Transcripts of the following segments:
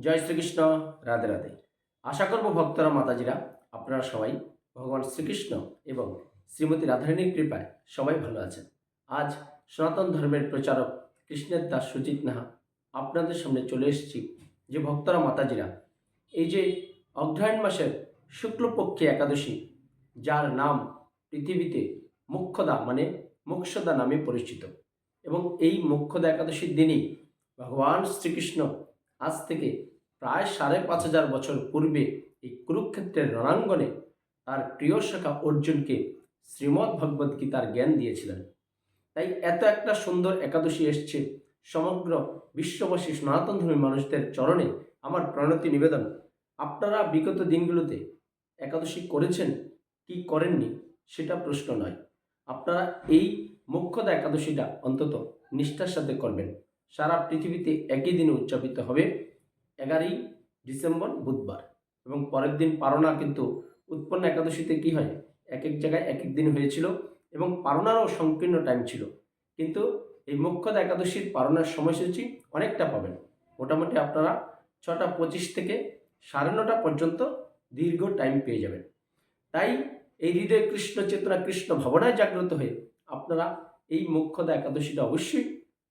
জয় শ্রীকৃষ্ণ, রাধে রাধে। আশা করব ভক্তরা, মাতাজিরা, আপনারা সবাই ভগবান শ্রীকৃষ্ণ এবং শ্রীমতী রাধারানীর কৃপায় সবাই ভালো আছেন। আজ সনাতন ধর্মের প্রচারক কৃষ্ণের দাস সুজিত নাহা আপনাদের সামনে চলে এসেছি। যে ভক্তরা, মাতাজিরা, এই যে অগ্রহায়ণ মাসের শুক্লপক্ষে একাদশী, যার নাম পৃথিবীতে মুখ্যদা মানে মোক্ষদা নামে পরিচিত এবং এই মোক্ষদা একাদশীর দিনই ভগবান শ্রীকৃষ্ণ আজ থেকে প্রায় সাড়ে পাঁচ হাজার বছর পূর্বে এই কুরুক্ষেত্রের রণাঙ্গনে তার প্রিয় শাখা অর্জুনকে শ্রীমদ্ ভগবদ্ গীতার জ্ঞান দিয়েছিলেন। তাই এত একটা সুন্দর একাদশী এসছে, সমগ্র বিশ্ববাসী সনাতন ধর্মী মানুষদের চরণে আমার প্রণতি নিবেদন। আপনারা বিগত দিনগুলোতে একাদশী করেছেন, কি করেননি সেটা প্রশ্ন নয়। আপনারা এই মুখ্যদা একাদশীটা অন্তত নিষ্ঠার সাথে করবেন। সারা পৃথিবীতে একই দিনে উদযাপিত হবে। এগারোই ডিসেম্বর বুধবার। এবং পরের দিন পারণা কিন্তু উৎপন্ন একাদশীতে কি হয়? এক এক জায়গায় এক এক দিন হয়েছিল এবং পারণারও সংকীর্ণ টাইম ছিল। কিন্তু এই মুখ্যদা একাদশীর পারণার সময়সূচি অনেকটা পাবেন। মোটামুটি আপনারা ছটা পঁচিশ থেকে সাড়ে নটা পর্যন্ত দীর্ঘ টাইম পেয়ে যাবেন। তাই এই হৃদয় কৃষ্ণ চেতনা কৃষ্ণ ভাবনায় জাগ্রত হয়ে আপনারা এই মুখ্যদা একাদশীটা অবশ্যই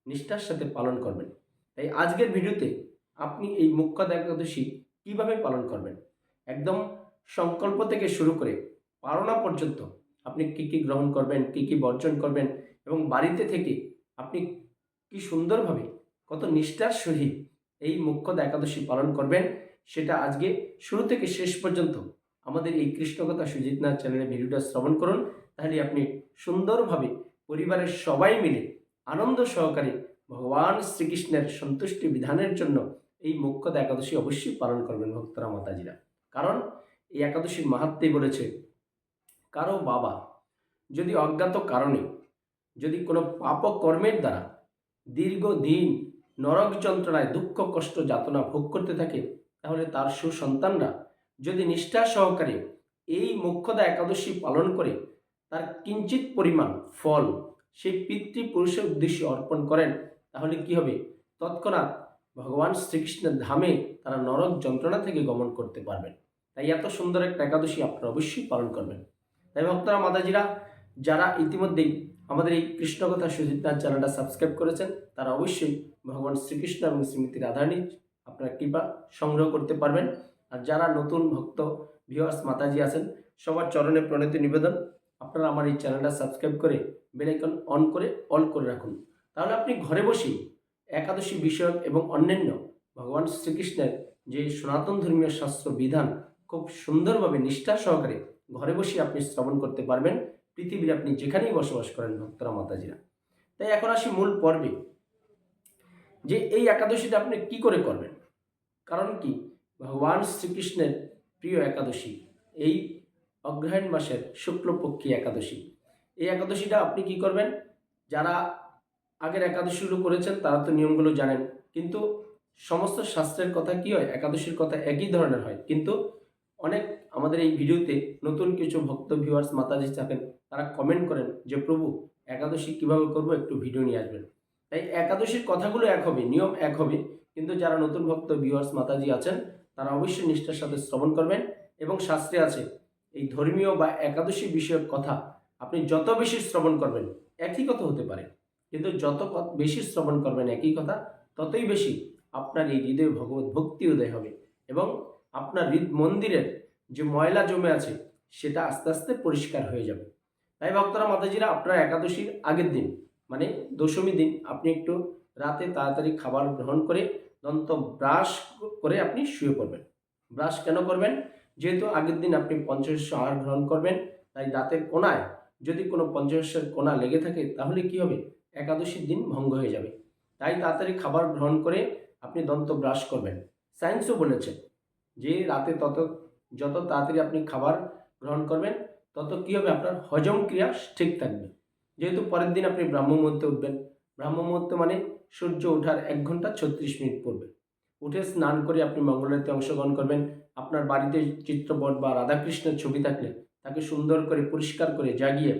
নিষ্ঠার সাথে পালন করবেন। তাই আজকের ভিডিওতে আপনি এই মুখ্যদা একাদশী কীভাবে পালন করবেন? একদম সংকল্প থেকে শুরু করে পারণা পর্যন্ত আপনি কী কী গ্রহণ করবেন, কী কী বর্জন করবেন এবং বাড়িতে থেকে আপনি কি সুন্দরভাবে কত নিষ্ঠার সহিত এই মুখ্যদা একাদশী পালন করবেন, সেটা আজকে শুরু থেকে শেষ পর্যন্ত আমাদের এই কৃষ্ণকথা সুজিতনাথ চ্যানেলে ভিডিওটা শ্রবণ করুন, তাহলে আপনি সুন্দরভাবে পরিবারের সবাই মিলে আনন্দ সহকারে ভগবান শ্রীকৃষ্ণের সন্তুষ্টি বিধানের জন্য এই মুখ্যদা একাদশী অবশ্যই পালন করবেন ভক্তরা, মাতাজিরা। কারণ এই একাদশীর মাহাত্মেই বলেছে, কারও বাবা যদি অজ্ঞাত কারণে, যদি কোনো পাপ কর্মের দ্বারা দীর্ঘদিন নরক যন্ত্রণায় দুঃখ, কষ্ট, যাতনা ভোগ করতে থাকে, তাহলে তার সুসন্তানরা যদি নিষ্ঠা সহকারে এই মুখ্যদা একাদশী পালন করে, তার কিঞ্চিত পরিমাণ ফল সেই পিতৃপুরুষের উদ্দেশ্যে অর্পণ করেন, তাহলে কি হবে? তৎক্ষণাৎ ভগবান শ্রীকৃষ্ণের ধামে তারা নরক যন্ত্রণা থেকে গমন করতে পারবেন। তাই এত সুন্দর একটা একাদশী আপনারা অবশ্যই পালন করবেন। তাই ভক্তরা, মাতাজিরা, যারা ইতিমধ্যেই আমাদের এই কৃষ্ণ কৃষ্ণকথা সুজিতনাথ চ্যানেলটা সাবস্ক্রাইব করেছেন, তারা অবশ্যই ভগবান শ্রীকৃষ্ণ এবং শ্রীমতী রাধারানীর আপনার কৃপা সংগ্রহ করতে পারবেন। আর যারা নতুন ভক্ত ভিওয়ার্স মাতাজি আছেন, সবার চরণে প্রণতি নিবেদন, আপনারা আমার এই চ্যানেলটা সাবস্ক্রাইব করে বেলাইকন অন করে অল করে রাখুন। তাহলে আপনি ঘরে বসেই একাদশী বিষয়ক এবং অন্যান্য ভগবান শ্রীকৃষ্ণের যে সনাতন ধর্মীয় শাস্ত্র বিধান খুব সুন্দরভাবে নিষ্ঠা সহকারে ঘরে বসে আপনি শ্রবণ করতে পারবেন। পৃথিবীর আপনি যেখানেই বসবাস করেন, ভক্তরা, মাতাজিরা। তাই এখন আসি মূল পর্বে। যে এই একাদশীটা আপনি কি করে করবেন? কারণ কি? ভগবান শ্রীকৃষ্ণের প্রিয় একাদশী এই অগ্রহায়ণ মাসের শুক্লপক্ষী একাদশী। এই একাদশীটা আপনি কি করবেন? যারা আগের একাদশী একাদশীগুলো করেছেন, তারা তো নিয়মগুলো জানেন। কিন্তু সমস্ত শাস্ত্রের কথা কি হয়? একাদশীর কথা একই ধরনের হয়। কিন্তু অনেক আমাদের এই ভিডিওতে নতুন কিছু ভক্ত ভিউয়ার্স মাতাজি থাকেন তারা কমেন্ট করেন যে, প্রভু, একাদশী কীভাবে করব? একটু ভিডিও নিয়ে আসবেন। তাই একাদশীর কথাগুলো এক হবে, নিয়ম এক হবে। কিন্তু যারা নতুন ভক্ত ভিউয়ার্স মাতাজি আছেন, তারা অবশ্যই নিষ্ঠার সাথে শ্রবণ করবেন এবং শাস্ত্রে আছে, এই ধর্মীয় বা একাদশী বিষয়ক কথা আপনি যত বেশি শ্রবণ করবেন, একই কথা হতে পারে। কিন্তু যত বেশি শ্রবণ করবেন একই কথা, ততই বেশি আপনার এই হৃদয়ে ভগবত ভক্তি উদয় হবে এবং আপনার হৃদ মন্দিরের যে ময়লা জমে আছে, সেটা আস্তে আস্তে পরিষ্কার হয়ে যাবে। তাই ভক্তরা, মাতাজিরা, আপনার একাদশীর আগের দিন মানে দশমী দিন, আপনি একটু রাতে তাড়াতাড়ি খাবার গ্রহণ করে দন্ত ব্রাশ করে আপনি শুয়ে পড়বেন। ব্রাশ কেন করবেন? যেহেতু আগের দিন আপনি পঞ্চশস্য আহার গ্রহণ করবেন, তাই দাঁতের কোনায় যদি কোনো পঞ্চশস্যের কোনা লেগে থাকে, তাহলে কি হবে? একাদশীর দিন ভঙ্গ হয়ে যাবে। তাই তাড়াতাড়ি খাবার গ্রহণ করে আপনি দন্ত ব্রাশ করবেন। সায়েন্সও বলেছে যে রাতে তত, যত তাড়াতাড়ি আপনি খাবার গ্রহণ করবেন, তত কী হবে আপনার হজম ক্রিয়া ঠিক থাকবে। যেহেতু পরের দিন আপনি ব্রাহ্ম মুহূর্তে উঠবেন। ব্রাহ্ম মুহূর্তে মানে সূর্য ওঠার এক ঘণ্টা ছত্রিশ মিনিট পড়বে উঠে স্নান করে আপনি মঙ্গলারতি অংশগ্রহণ করবেন। আপনার বাড়িতে চিত্রপট বা রাধাকৃষ্ণের ছবি থাকলে তাকে সুন্দর করে পরিষ্কার করে জাগিয়ে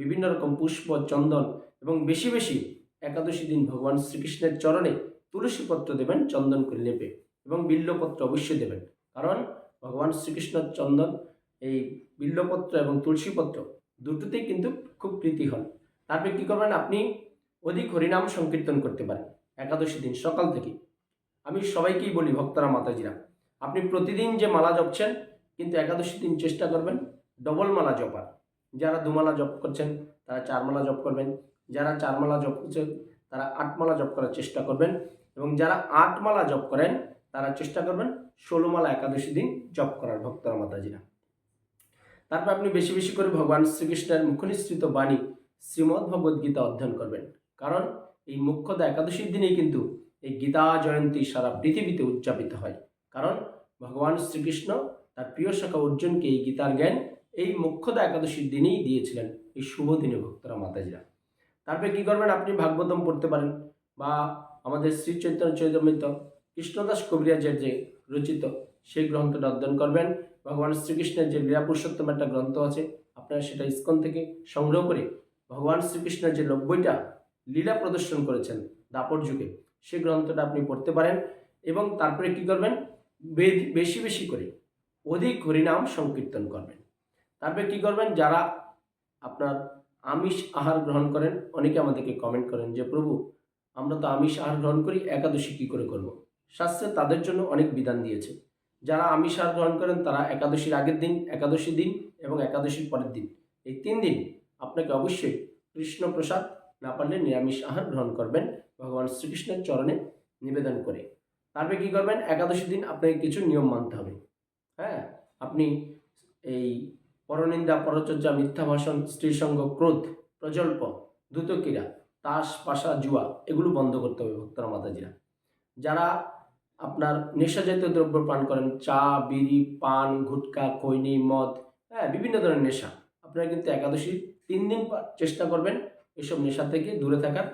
বিভিন্ন রকম পুষ্প, চন্দন এবং বেশি বেশি একাদশী দিন ভগবান শ্রীকৃষ্ণের চরণে তুলসী পত্র দেবেন, চন্দন করে লেপে এবং বিল্লপত্র অবশ্যই দেবেন। কারণ ভগবান শ্রীকৃষ্ণ চন্দন, এই বিল্লপত্র এবং তুলসীপত্র দুটোতেই কিন্তু খুব প্রীতি হন তারপরে কী করবেন আপনি? অধিক হরিনাম সংকীর্তন করতে পারেন একাদশী দিন সকাল থেকে। আমি সবাইকেই বলি, ভক্তরা, মাতাজিরা, আপনি প্রতিদিন যে মালা জপছেন, কিন্তু একাদশী দিন চেষ্টা করবেন, ডবল মালা জপার। যারা দুমালা জপ করছেন, তারা চার মালা জপ করবেন। যারা চার মালা জপ করছেন, তারা আট মালা জপ করার চেষ্টা করবেন। এবং যারা আট মালা জপ করেন, তারা চেষ্টা করবেন ষোলো মালা একাদশী দিন জপ করার, ভক্তরা মাতাজিরা। তারপর আপনি বেশি বেশি করে ভগবান শ্রীকৃষ্ণের মুখনিসৃত বাণী শ্রীমদ্ ভগবদ্ গীতা অধ্যয়ন করবেন। কারণ এই মুখ্যত একাদশীর দিনেই কিন্তু এই গীতা জয়ন্তী সারা পৃথিবীতে উদযাপিত হয়। কারণ ভগবান শ্রীকৃষ্ণ তার প্রিয় শাখা অর্জুনকে এই গীতার জ্ঞান এই মুখ্যতা একাদশীর দিনেই দিয়েছিলেন এই শুভ দিনে ভক্তরা, মাতাজিরা। তারপরে কি করবেন? আপনি ভাগবতম পড়তে পারেন বা আমাদের শ্রী চৈতন্য চৈতন্যিত কৃষ্ণদাস কবিরাজের যে রচিত সেই গ্রন্থটা অধ্যয়ন করবেন। ভগবান শ্রীকৃষ্ণের যে লীলা পুরুষোত্তম একটা গ্রন্থ আছে, আপনারা সেটা ইস্কন থেকে সংগ্রহ করে ভগবান শ্রীকৃষ্ণের যে নব্বইটা লীলা প্রদর্শন করেছেন দাপর যুগে, সেই গ্রন্থটা আপনি পড়তে পারেন। এবং তারপরে কি করবেন? বেশি বেশি করে অধিক হরিনাম সংকীর্তন করবেন। তারপরে কি করবেন? যারা আপনার আমিষ আহার গ্রহণ করেন, অনেকে আমাদেরকে কমেন্ট করেন যে, প্রভু, আমরা তো আমিষ আহার গ্রহণ করি, একাদশী কী করে করব? শাস্ত্রে তাদের জন্য অনেক বিধান দিয়েছে। যারা আমিষ আহার গ্রহণ করেন, তারা একাদশীর আগের দিন, একাদশী দিন এবং একাদশীর পরের দিন। এই তিন দিন আপনাকে অবশ্যই কৃষ্ণ প্রসাদ না পারলে নিরামিষ আহার গ্রহণ করবেন ভগবান শ্রীকৃষ্ণের চরণে নিবেদন করে। তারপরে কী করবেন? একাদশী দিন আপনাকে কিছু নিয়ম মানতে হবে। হ্যাঁ? আপনি এই পরনিন্দা, পরচর্যা, মিথ্যা ভাষণ স্ত্রীসঙ্গ ক্রোধ, প্রজল্প, দ্রুতক্রীড়া, তাস, পাশা, জুয়া, এগুলো বন্ধ করতে হবে ভক্তরা, মাতাজিরা। যারা আপনার নেশাজাতীয় দ্রব্য পান করেন, চা, বিড়ি, পান, গুটকা, খৈনি, মদ হ্যাঁ বিভিন্ন ধরনের নেশা, আপনারা কিন্তু একাদশী তিন দিন চেষ্টা করবেন এসব নেশা থেকে দূরে থাকার।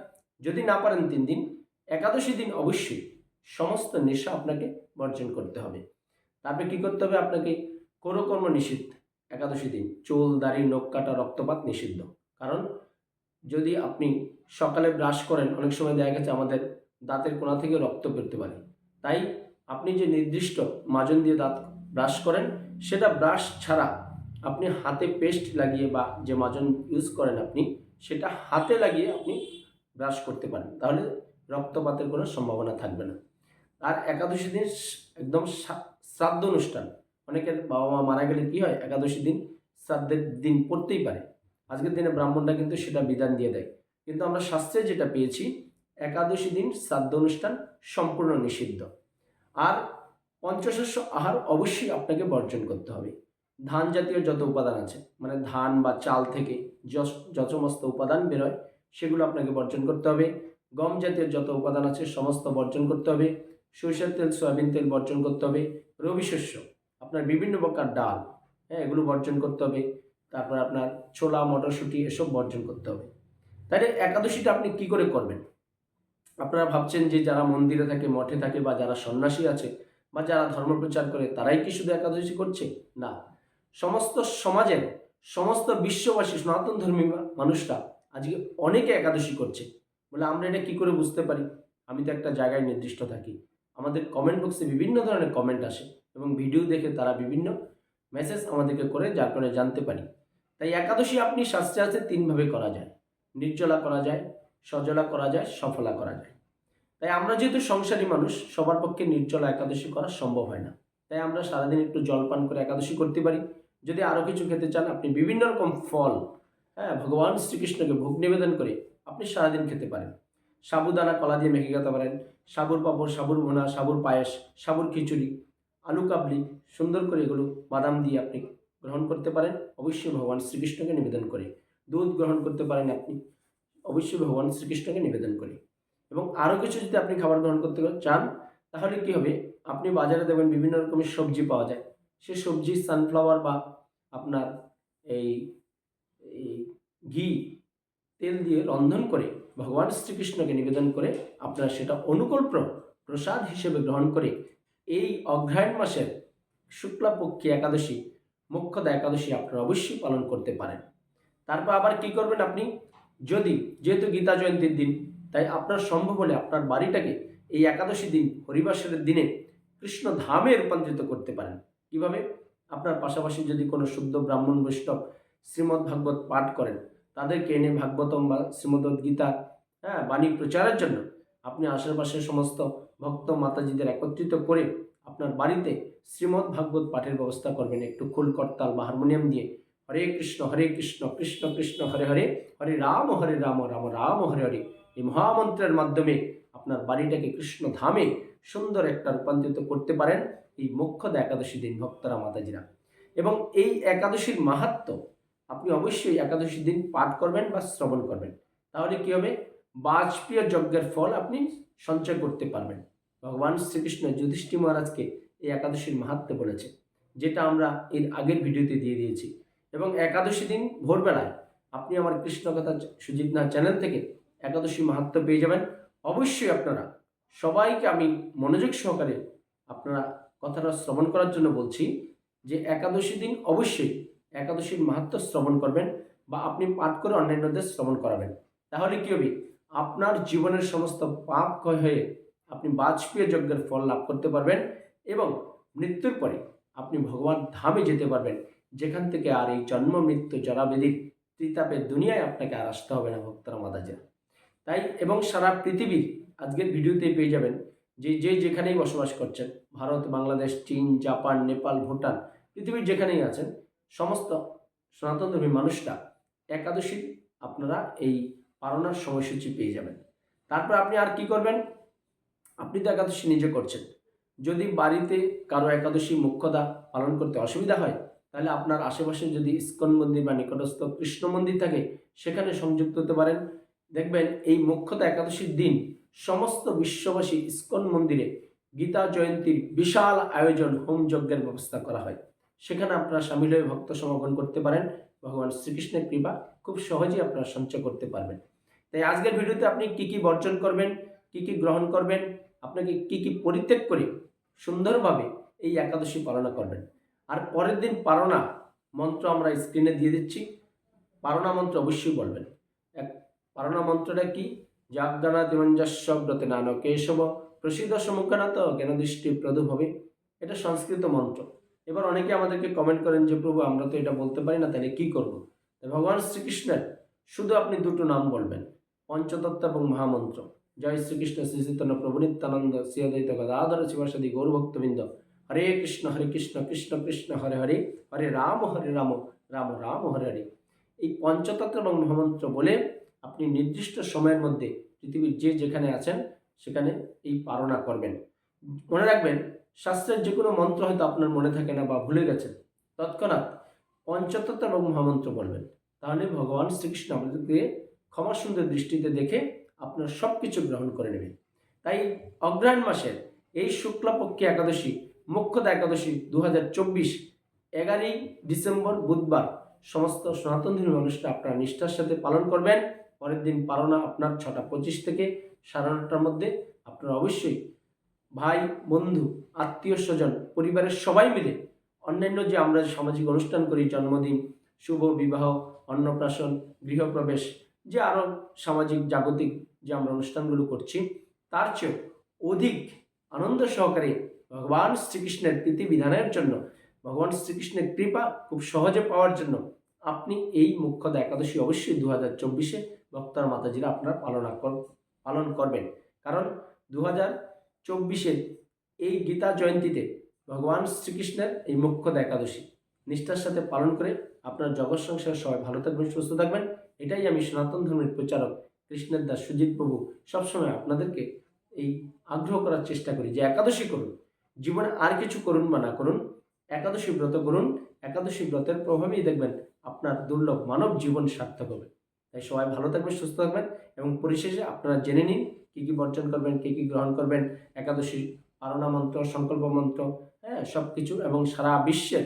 যদি না পারেন তিন দিন, একাদশী দিন অবশ্যই সমস্ত নেশা আপনাকে বর্জন করতে হবে। তারপরে কী করতে হবে? আপনাকে করকর্ম নিষিদ্ধ একাদশী দিন, চুল, দাড়ি, নখ কাটা, রক্তপাত নিষিদ্ধ। কারণ যদি আপনি সকালে ব্রাশ করেন, অনেক সময় দেখা গেছে আমাদের দাঁতের কোণা থেকে রক্ত বেরোতে পারে। তাই আপনি যে নির্দিষ্ট মাজন দিয়ে দাঁত ব্রাশ করেন, সেটা ব্রাশ ছাড়া আপনি হাতে পেস্ট লাগিয়ে বা যে মাজন ইউজ করেন আপনি, সেটা হাতে লাগিয়ে আপনি ব্রাশ করতে পারেন। তাহলে রক্তপাতের কোনো সম্ভাবনা থাকবে না। আর একাদশী দিন একদম শ্রাদ্ধ অনুষ্ঠান। অনেকের বাবা মা মারা গেলে কী হয়? একাদশী দিন, শ্রাদ্ধের দিন পড়তেই পারে। আজকের দিনে ব্রাহ্মণরা কিন্তু সেটা বিধান দিয়ে দেয়। কিন্তু আমরা শাস্ত্রে যেটা পেয়েছি, একাদশী দিন শ্রাদ্ধ অনুষ্ঠান সম্পূর্ণ নিষিদ্ধ। আর পঞ্চশস্য আহার অবশ্যই আপনাকে বর্জন করতে হবে। ধান জাতীয় যত উপাদান আছে মানে ধান বা চাল থেকে সমস্ত উপাদান বেরোয়, সেগুলো আপনাকে বর্জন করতে হবে। গম জাতীয় যত উপাদান আছে, সমস্ত বর্জন করতে হবে। সরিষার তেল, সয়াবিন তেল বর্জন করতে হবে। রবি শস্য আপনার বিভিন্ন প্রকার ডাল হ্যাঁ এগুলো বর্জন করতে হবে। তারপর আপনার ছোলা, মটরশুঁটি, এসব বর্জন করতে হবে। তাহলে একাদশীটা আপনি কি করে করবেন? আপনারা ভাবছেন যে যারা মন্দিরে থাকে, মঠে থাকে বা যারা সন্ন্যাসী আছে বা যারা ধর্ম প্রচার করে, তারাই কি শুধু একাদশী করছে? না। সমস্ত সমাজের সমস্ত বিশ্ববাসী, সনাতন ধর্মী মানুষরা আজকে অনেকে একাদশী করছে। বলে আমরা এটা কি করে বুঝতে পারি? আমি তো একটা জায়গায় নির্দিষ্ট থাকি। আমাদের কমেন্ট বক্সে বিভিন্ন ধরনের কমেন্ট আসে। এবং ভিডিও দেখে তারা বিভিন্ন মেসেজ আমাদেরকে করে, যার কারণে জানতে পারি। তাই একাদশী আপনি শাস্ত্রে আছে তিনভাবে করা যায়। নির্জলা করা যায়, সজলা করা যায়, সফলা করা যায়। তাই আমরা যেহেতু সংসারী মানুষ, সবার পক্ষে নির্জলা একাদশী করা সম্ভব হয় না। তাই আমরা সারাদিন একটু জলপান করে একাদশী করতে পারি। যদি আরও কিছু খেতে চান, আপনি বিভিন্ন রকম ফল হ্যাঁ ভগবান শ্রীকৃষ্ণকে ভোগ নিবেদন করে আপনি সারাদিন খেতে পারেন। সাবুদানা, কলা দিয়ে মেখে খেতে পারেন। সাবুর পাপড়, সাবুর ভুনা, সাবুর পায়েস, সাবুর খিচুড়ি আলু কাবলি সুন্দর করে এগুলো বাদাম দিয়ে আপনি গ্রহণ করতে পারেন। অবশ্যই ভগবান শ্রীকৃষ্ণকে নিবেদন করে। দুধ গ্রহণ করতে পারেন আপনি। অবশ্যই ভগবান শ্রীকৃষ্ণকে নিবেদন করে। এবং আরও কিছু যদি আপনি খাবার গ্রহণ করতে চান, তাহলে কি হবে? আপনি বাজারে দেবেন বিভিন্ন রকমের সবজি পাওয়া যায়। সে সবজি সানফ্লাওয়ার বা আপনার এই ঘি তেল দিয়ে রন্ধন করে ভগবান শ্রীকৃষ্ণকে নিবেদন করে আপনারা সেটা অনুকূল প্র- প্রসাদ হিসেবে গ্রহণ করে এই অগ্রহায়ণ মাসের শুক্লাপক্ষী একাদশী মুখ্যদা একাদশী আপনারা অবশ্যই পালন করতে পারেন। তারপর আবার কি করবেন আপনি? যদি, যেহেতু গীতা জয়ন্তীর দিন, তাই আপনার সম্ভব হলে আপনার বাড়িটাকে এই একাদশী দিন, হরিবাসরের দিনে কৃষ্ণ ধামে রূপান্তরিত করতে পারেন। কীভাবে? আপনার পাশাপাশি যদি কোনো শুদ্ধ ব্রাহ্মণ বৈষ্ণব শ্রীমদ্ ভাগবত পাঠ করেন, তাদেরকে এনে ভাগবতম বা শ্রীমদ্ গীতা হ্যাঁ বাণী প্রচারের জন্য আপনি আশেপাশের সমস্ত ভক্ত মাতাজিদের একত্রিত করে আপনার বাড়িতে শ্রীমদ্ ভাগবত পাঠের ব্যবস্থা করবেন। একটু খোল করতাল বা হারমোনিয়াম দিয়ে হরে কৃষ্ণ হরে কৃষ্ণ কৃষ্ণ কৃষ্ণ, হরে হরে হরে রাম হরে রাম রাম রাম, হরে হরে এই মহামন্ত্রের মাধ্যমে আপনার বাড়িটাকে কৃষ্ণ ধামে সুন্দর একটা রূপান্তরিত করতে পারেন এই মুখ্যদ একাদশী দিন ভক্তরা, মাতাজিরা। এবং এই একাদশীর মাহাত্ম আপনি অবশ্যই একাদশী দিন পাঠ করবেন বা শ্রবণ করবেন। তাহলে কি হবে? বাজপেয়ী যজ্ঞের ফল আপনি সঞ্চয় করতে পারবেন। ভগবান শ্রীকৃষ্ণ যুধিষ্ঠি মহারাজকে এই একাদশীর মাহাত্ম বলেছে, যেটা আমরা এর আগের ভিডিওতে দিয়ে দিয়েছি। এবং একাদশী দিন ভোরবেলায় আপনি আমার কৃষ্ণ কথা সুজিত না চ্যানেল থেকে একাদশী মাহাত্ম পেয়ে যাবেন। অবশ্যই আপনারা সবাইকে আমি মনোযোগ সহকারে আপনারা কথাটা শ্রবণ করার জন্য বলছি যে একাদশী দিন অবশ্যই একাদশীর মাহাত্ম শ্রবণ করবেন বা আপনি পাঠ করে অন্যান্যদের শ্রবণ করাবেন। তাহলে কি হবে? আপনার জীবনের সমস্ত পাপ ক্ষয় হয়ে আপনি বাজপেয়ী যজ্ঞের ফল লাভ করতে পারবেন এবং মৃত্যুর পরে আপনি ভগবান ধামে যেতে পারবেন। যেখান থেকে আর এই জন্ম মৃত্যু জরাবেদির ত্রিতাপের দুনিয়ায় আপনাকে আর আসতে হবে না, ভক্তরা মাদাজা তাই এবং সারা পৃথিবীর আজকের ভিডিওতে পেয়ে যাবেন যে যে যেখানেই বসবাস করছেন, ভারত, বাংলাদেশ, চীন, জাপান, নেপাল, ভুটান, পৃথিবীর যেখানেই আছেন, সমস্ত সনাতনধর্মী মানুষরা একাদশী আপনারা এই পালনার সময়সূচি পেয়ে যাবেন। তারপর আপনি আর কি করবেন? আপনি তো একাদশী নিজে করছেন। যদি বাড়িতে কারও একাদশী মুখ্যদা পালন করতে অসুবিধা হয়, তাহলে আপনার আশেপাশে যদি ইস্কন মন্দির বা নিকটস্থ কৃষ্ণ মন্দির থাকে, সেখানে সংযুক্ত হতে পারেন। দেখবেন এই মুখ্যতা একাদশীর দিন সমস্ত বিশ্ববাসী ইস্কন মন্দিরে গীতা জয়ন্তীর বিশাল আয়োজন, হোম যজ্ঞের ব্যবস্থা করা হয়। সেখানে আপনারা সামিল হয়ে ভক্ত সমাগম করতে পারেন। ভগবান শ্রীকৃষ্ণের কৃপা খুব সহজেই আপনারা সঞ্চয় করতে পারবেন। তাই আজকের ভিডিওতে আপনি কি কি বর্জন করবেন, কি কি গ্রহণ করবেন আপনাকে কি কি পরিত্যাগ করে সুন্দরভাবে এই একাদশী পালনা করবেন। আর পরের দিন পারণা মন্ত্র আমরা স্ক্রিনে দিয়ে দিচ্ছি। পারণা মন্ত্র অবশ্যই বলবেন। এক পারণা মন্ত্রটা কি? জাজ্ঞানা দিমঞ্জস্ব ব্রতে নান কেশব, প্রসিদ্ধ সমুখানাত জ্ঞানদৃষ্টি প্রদুভবে এটা সংস্কৃত মন্ত্র। এবার অনেকে আমাদেরকে কমেন্ট করেন যে, প্রভু, আমরা তো এটা বলতে পারি না, তাহলে কি করব? ভগবান শ্রীকৃষ্ণের শুধু আপনি দুটো নাম বলবেন, পঞ্চতত্ত্ব এবং মহামন্ত্র। জয় শ্রীকৃষ্ণ শ্রী চৈতন্য প্রভু নিত্যানন্দ শ্রীঅদ্বৈত গদাধর শিবাসাদি গৌরভক্তবৃন্দ হরে কৃষ্ণ হরে কৃষ্ণ কৃষ্ণ কৃষ্ণ হরে হরে হরে রাম হরে রাম রাম রাম হরে হরে এই পঞ্চতত্ত্ব এবং মহামন্ত্র বলে আপনি নির্দিষ্ট সময়ের মধ্যে পৃথিবীর যে যেখানে আছেন, সেখানে এই পালনা করবেন। মনে রাখবেন, শাস্ত্রের যে কোনো মন্ত্র হয়তো আপনার মনে থাকে না বা ভুলে গেছেন। তৎক্ষণাৎ পঞ্চতত্ত্ব এবং মহামন্ত্র বলবেন। তাহলে ভগবান শ্রীকৃষ্ণ আমাদেরকে ক্ষমা সুন্দর দৃষ্টিতে দেখে আপনার সব কিছু গ্রহণ করে নেবে তাই অগ্রহায়ণ মাসের এই শুক্লাপক্ষী একাদশী, মুখ্যদা একাদশী দু হাজার চব্বিশ, এগারোই ডিসেম্বর বুধবার, সমস্ত সনাতন ধর্মী মানুষরা আপনারা নিষ্ঠার সাথে পালন করবেন। পরের দিন পালনা আপনার ছটা পঁচিশ থেকে সাড়ে নটার মধ্যে। আপনারা অবশ্যই ভাই, বন্ধু, আত্মীয় স্বজন, পরিবারের সবাই মিলে অন্যান্য যে আমরা সামাজিক অনুষ্ঠান করি, জন্মদিন, শুভ বিবাহ, অন্নপ্রাশন, গৃহপ্রবেশ, যে আরও সামাজিক, জাগতিক যে আমরা অনুষ্ঠানগুলো করছি, তার চেয়েও অধিক আনন্দ সহকারে ভগবান শ্রীকৃষ্ণের প্রীতিবিধানের জন্য, ভগবান শ্রীকৃষ্ণের কৃপা খুব সহজে পাওয়ার জন্য আপনি এই মুখ্যদা একাদশী অবশ্যই দু হাজার চব্বিশে ভক্তার মাতাজিরা আপনার পালনা পালন করবেন। কারণ দু হাজার চব্বিশের এই গীতা জয়ন্তীতে ভগবান শ্রীকৃষ্ণের এই মুখ্যদা একাদশী নিষ্ঠার সাথে পালন করে আপনার জগৎ সংসার সবাই ভালো থাকবেন, সুস্থ থাকবেন, এটাই আমি সনাতন ধর্মের প্রচারক কৃষ্ণের দাস সুজিত প্রভু সবসময় আপনাদেরকে এই আগ্রহ করার চেষ্টা করি যে একাদশী করুন। জীবনে আর কিছু করুন বা না করুন, একাদশী ব্রত করুন, একাদশী ব্রতের প্রভাবেই দেখবেন আপনার দুর্লভ মানব জীবন সার্থক হবে। তাই সবাই ভালো থাকবেন, সুস্থ থাকবেন এবং পরিশেষে আপনারা জেনে নিন কী কী বর্জন করবেন, কী কী গ্রহণ করবেন, একাদশী পারণা মন্ত্র, সংকল্প মন্ত্র হ্যাঁ সব কিছু এবং সারা বিশ্বের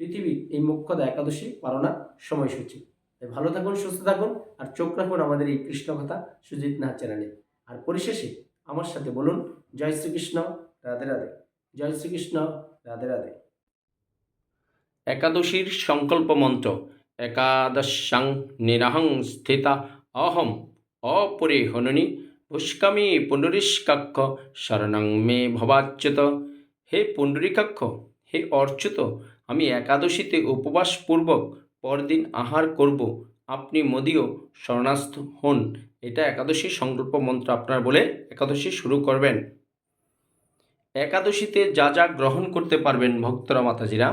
পৃথিবীর এই মুখ্যদা একাদশী পালনার সময়সূচি। তাই ভালো থাকুন, সুস্থ থাকুন, আর চোখ রাখুন আমাদের এই কৃষ্ণ কথা সুজিত নাথ চ্যানেলে। আর পরিশেষে আমার সাথে বলুন, জয় শ্রীকৃষ্ণ, রাধে রাধে। জয় শ্রীকৃষ্ণ, রাধে রাধে। একাদশীর সংকল্প মন্ত্র, একাদশাং নিরাহং স্থিতা অহম অপরে হননি পুষ্কামি পুনরিষ্কাক্ষ শরণং মে ভবাচ্যুত। হে পুণ্ডরীকাক্ষ হে অর্চ্যুত, আমি একাদশীতে উপবাসপূর্বক পরদিন আহার করব, আপনি মোদিও শরণাস্থ হন। এটা একাদশী সংকল্প মন্ত্র আপনার বলে একাদশী শুরু করবেন। একাদশীতে যা যা গ্রহণ করতে পারবেন ভক্তরা, মাতাজিরা।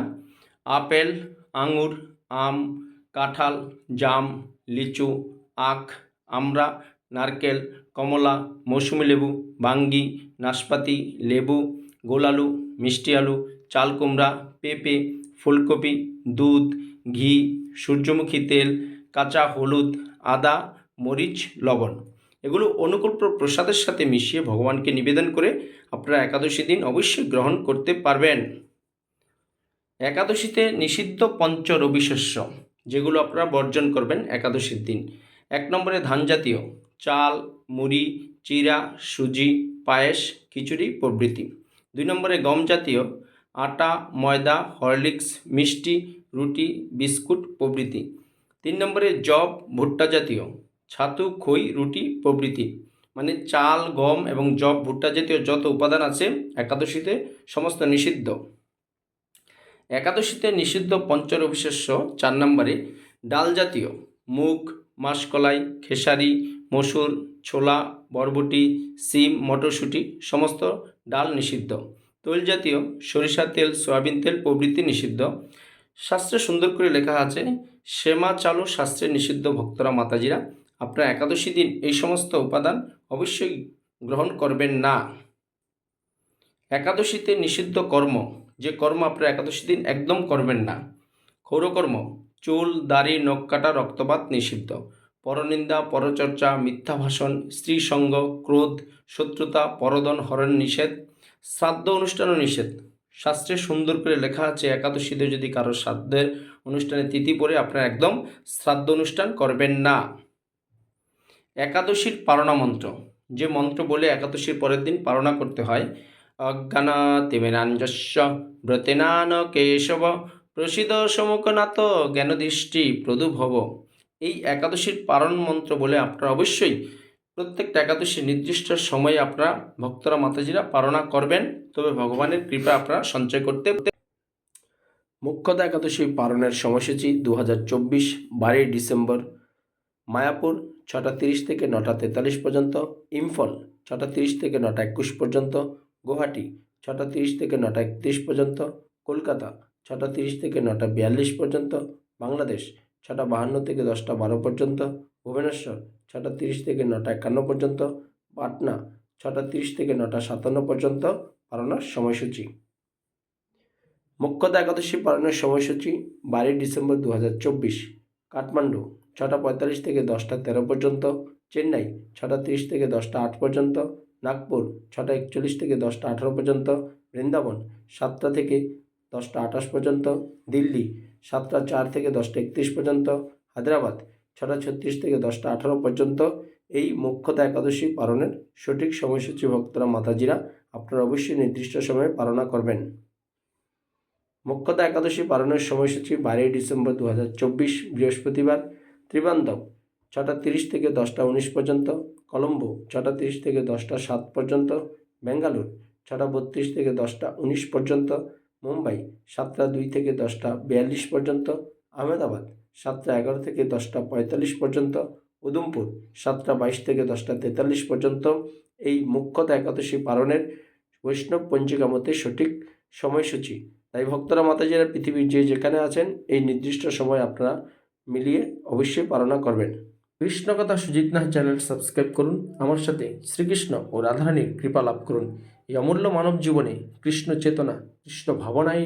আপেল, আঙুর, আম, কাঁঠাল, জাম, লিচু, আখ, আমড়া, নারকেল, কমলা, মৌসুমি লেবু, বাঙ্গি, নাশপাতি, লেবু গোলালু মিষ্টি আলু, চাল কুমড়া, পেঁপে ফুলকপি, দুধ, ঘি, সূর্যমুখী তেল, কাঁচা হলুদ, আদা, মরিচ, লবণ। এগুলো অনুকূল প্রসাদের সাথে মিশিয়ে ভগবানকে নিবেদন করে আপনারা একাদশী দিন অবশ্যই গ্রহণ করতে পারবেন। একাদশীতে নিষিদ্ধ পঞ্চ রবিশস্য, যেগুলো আপনারা বর্জন করবেন একাদশীর দিন। এক নম্বরে ধান জাতীয় চাল, মুড়ি, চিরা, সুজি, পায়েস, খিচুড়ি প্রভৃতি। দুই নম্বরে গম জাতীয় আটা, ময়দা, হরলিক্স, মিষ্টি, রুটি, বিস্কুট প্রভৃতি। তিন নম্বরে জব ভুট্টা জাতীয়। ছাতু, খই, রুটি প্রভৃতি। মানে চাল, গম এবং জব ভুট্টা জাতীয় যত উপাদান আছে একাদশীতে সমস্ত নিষিদ্ধ। একাদশীতে নিষিদ্ধ পঞ্চরবিশেষ্য চার নম্বরে ডাল জাতীয়। মুগ, মাসকলাই, খেসারি, মসুর, ছোলা, বরবটি, সিম, মটরশুঁটি সমস্ত ডাল নিষিদ্ধ। তৈল জাতীয় সরিষা তেল, সয়াবিন তেল প্রভৃতি নিষিদ্ধ। শাস্ত্রে সুন্দর করে লেখা আছে সেমা চালু শাস্ত্রে নিষিদ্ধ ভক্তরা মাতাজিরা। আপনারা একাদশী দিন এই সমস্ত উপাদান অবশ্যই গ্রহণ করবেন না। একাদশীতে নিষিদ্ধ কর্ম, যে কর্ম আপনারা একাদশী দিন একদম করবেন না। ক্ষৌরকর্ম, চুল, দাড়ি, নখ কাটা, রক্তপাত নিষিদ্ধ। পরনিন্দা, পরচর্চা মিথ্যা ভাষণ স্ত্রী সঙ্গ ক্রোধ, শত্রুতা, পরদন, হরণ নিষেধ শ্রাদ্ধ অনুষ্ঠানও নিষেধ। শাস্ত্রে সুন্দর করে লেখা আছে, একাদশীতে যদি কারও শ্রাদ্ধের অনুষ্ঠানে তিথি পড়ে, আপনারা একদম শ্রাদ্ধ অনুষ্ঠান করবেন না। একাদশীর পারণা মন্ত্র। যে মন্ত্র বলে একাদশীর পরের দিন পারণা করতে হয়, অজ্ঞানা তিমিরাঞ্জস্য ব্রতেনান কেশব প্রসিদ সমুখনাথ জ্ঞানদৃষ্টি প্রদুভব। এই একাদশীর পারণ মন্ত্র বলে আপনারা অবশ্যই প্রত্যেকটা একাদশী নির্দিষ্ট সময়ে আপনারা ভক্তরা, মাতাজিরা পারণা করবেন। তবে ভগবানের কৃপা আপনারা সঞ্চয় করতে মুখ্যত একাদশী পালনের সময়সূচি দু হাজার চব্বিশ, বারোই ডিসেম্বর, মায়াপুর ছটা তিরিশ থেকে নটা তেতাল্লিশ পর্যন্ত, ইম্ফল ছটা তিরিশ থেকে নটা একুশ পর্যন্ত, গুয়াহাটি ছটা তিরিশ থেকে নটা একত্রিশ পর্যন্ত, কলকাতা ছটা তিরিশ থেকে নটা বিয়াল্লিশ পর্যন্ত, বাংলাদেশ ছটা বাহান্ন থেকে দশটা বারো পর্যন্ত ভুবনেশ্বর, ছটা তিরিশ থেকে নটা একান্ন পর্যন্ত। পাটনা, ছটা তিরিশ থেকে নটা সাতান্ন পর্যন্ত পালনের সময়সূচি। মুখ্যত একাদশী পালনের সময়সূচি বারোই ডিসেম্বর দু হাজার চব্বিশ। কাঠমান্ডু, ছটা পঁয়তাল্লিশ থেকে দশটা তেরো পর্যন্ত। চেন্নাই, ছটা তিরিশ থেকে দশটা আট পর্যন্ত। নাগপুর, ছটা একচল্লিশ থেকে দশটা আঠারো পর্যন্ত। বৃন্দাবন, সাতটা থেকে দশটা আঠাশ পর্যন্ত। দিল্লি, সাতটা চার থেকে দশটা একত্রিশ পর্যন্ত। হায়দ্রাবাদ ছটা ছত্রিশ থেকে দশটা আঠারো পর্যন্ত এই মুখ্যত একাদশী পালনের সঠিক সময়সূচি ভক্তরা, মাতাজিরা আপনারা অবশ্যই নির্দিষ্ট সময়ে পালনা করবেন। মুখ্যত একাদশী পালনের সময়সূচি বারোই ডিসেম্বর দু হাজার চব্বিশ, বৃহস্পতিবার, ত্রিবান্ধব, ছটা তিরিশ থেকে দশটা উনিশ পর্যন্ত, কলম্বো, ছটা তিরিশ থেকে দশটা সাত পর্যন্ত, বেঙ্গালুর, ছটা বত্রিশ থেকে দশটা উনিশ পর্যন্ত, মুম্বাই, সাতটা দুই থেকে দশটা বিয়াল্লিশ পর্যন্ত, আহমেদাবাদ সাতটা এগারো থেকে দশটা পঁয়তাল্লিশ পর্যন্ত। উদমপুর সাতটা বাইশ থেকে দশটা তেতাল্লিশ পর্যন্ত। এই মুখ্যত একাদশী পালনের বৈষ্ণব পঞ্জিকা মতে সঠিক সময়সূচি। তাই ভক্তরা মাতাজিরা পৃথিবীর যে যেখানে আছেন, এই নির্দিষ্ট সময় আপনারা মিলিয়ে অবশ্যই পালনা করবেন। কৃষ্ণকথা সুজিত নাহ চ্যানেল সাবস্ক্রাইব করুন। আমার সাথে শ্রীকৃষ্ণ ও রাধারানীর কৃপা লাভ করুন। এই অমূল্য মানব জীবনে কৃষ্ণ চেতনা, কৃষ্ণ ভাবনায়